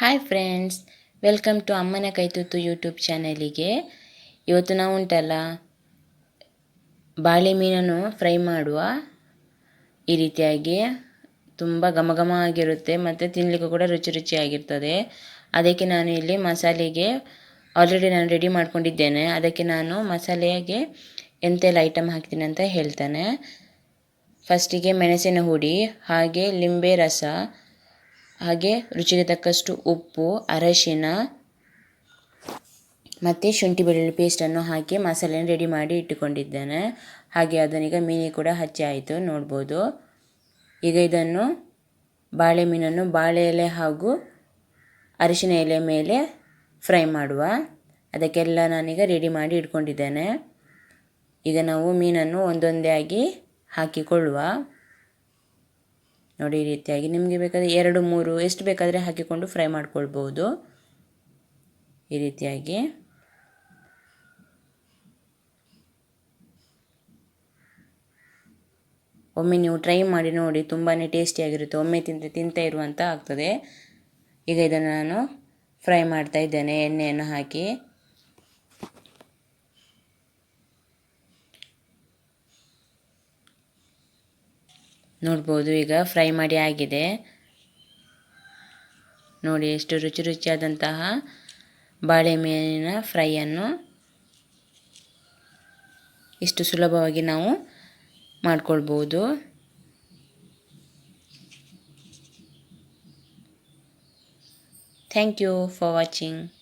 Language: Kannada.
ಹಾಯ್ ಫ್ರೆಂಡ್ಸ್ ವೆಲ್ಕಮ್ ಟು ಅಮ್ಮನ ಕೈತುತ್ತು ಯೂಟ್ಯೂಬ್ ಚಾನಲಿಗೆ ಇವತ್ತು ನಾವು ಉಂಟಲ್ಲ, ಬಾಳೆ ಮೀನನ್ನು ಫ್ರೈ ಮಾಡುವ. ಈ ರೀತಿಯಾಗಿ ತುಂಬ ಘಮ ಘಮ ಆಗಿರುತ್ತೆ ಮತ್ತು ತಿನ್ನಲಿಕ್ಕೂ ಕೂಡ ರುಚಿ ರುಚಿಯಾಗಿರ್ತದೆ ಅದಕ್ಕೆ ನಾನು ಇಲ್ಲಿ ಮಸಾಲೆಗೆ ಆಲ್ರೆಡಿ ನಾನು ರೆಡಿ ಮಾಡ್ಕೊಂಡಿದ್ದೇನೆ. ಅದಕ್ಕೆ ನಾನು ಮಸಾಲೆಗೆ ಎಂತೆಲ್ಲ ಐಟಮ್ ಹಾಕ್ತೀನಿ ಅಂತ ಹೇಳ್ತೇನೆ. ಫಸ್ಟಿಗೆ ಮೆಣಸಿನ ಹುಡಿ, ಹಾಗೆ ಲಿಂಬೆ ರಸ ಹಾಗೆ ರುಚಿಗೆ ತಕ್ಕಷ್ಟು ಉಪ್ಪು, ಅರಶಿನ ಮತ್ತು ಶುಂಠಿ ಬೆಳ್ಳುಳ್ಳಿ ಪೇಸ್ಟನ್ನು ಹಾಕಿ ಮಸಾಲೆಯನ್ನು ರೆಡಿ ಮಾಡಿ ಇಟ್ಟುಕೊಂಡಿದ್ದೇನೆ. ಹಾಗೆ ಅದನ್ನೀಗ ಮೀನಿಗೆ ಕೂಡ ಹಚ್ಚಿ ಆಯಿತು, ನೋಡ್ಬೋದು. ಈಗ ಇದನ್ನು ಬಾಳೆ ಮೀನನ್ನು ಬಾಳೆ ಎಲೆ ಹಾಗೂ ಅರಿಶಿನ ಎಲೆ ಮೇಲೆ ಫ್ರೈ ಮಾಡುವ. ಅದಕ್ಕೆಲ್ಲ ನಾನೀಗ ರೆಡಿ ಮಾಡಿ ಇಟ್ಕೊಂಡಿದ್ದೇನೆ. ಈಗ ನಾವು ಮೀನನ್ನು ಒಂದೊಂದೇ ಆಗಿ ಹಾಕಿಕೊಳ್ಳುವ. ನೋಡಿ ಈ ರೀತಿಯಾಗಿ. ನಿಮಗೆ ಬೇಕಾದರೆ ಎರಡು, ಮೂರು, ಎಷ್ಟು ಬೇಕಾದರೆ ಹಾಕಿಕೊಂಡು ಫ್ರೈ ಮಾಡ್ಕೊಳ್ಬೋದು. ಈ ರೀತಿಯಾಗಿ. ಒಮ್ಮೆ ನೀವು ಟ್ರೈ ಮಾಡಿ ನೋಡಿ ತುಂಬಾ ಟೇಸ್ಟಿಯಾಗಿರುತ್ತೆ ಒಮ್ಮೆ ತಿಂದರೆ ತಿಂತಾ ಇರುವಂತ ಆಗ್ತದೆ. ಈಗ ಇದನ್ನು ನಾನು ಫ್ರೈ ಮಾಡ್ತಾ ಇದ್ದೇನೆ, ಎಣ್ಣೆಯನ್ನು ಹಾಕಿ. ನೋಡ್ಬೋದು. ಈಗ ಫ್ರೈ ಮಾಡಿ ಆಗಿದೆ. ನೋಡಿ ಎಷ್ಟು ರುಚಿ ರುಚಿಯಾದಂತಹ ಬಾಳೆ ಮೀನಿನ ಫ್ರೈಯನ್ನು ಇಷ್ಟು ಸುಲಭವಾಗಿ ನಾವು ಮಾಡಿಕೊಳ್ಬೋದು. Thank you for watching.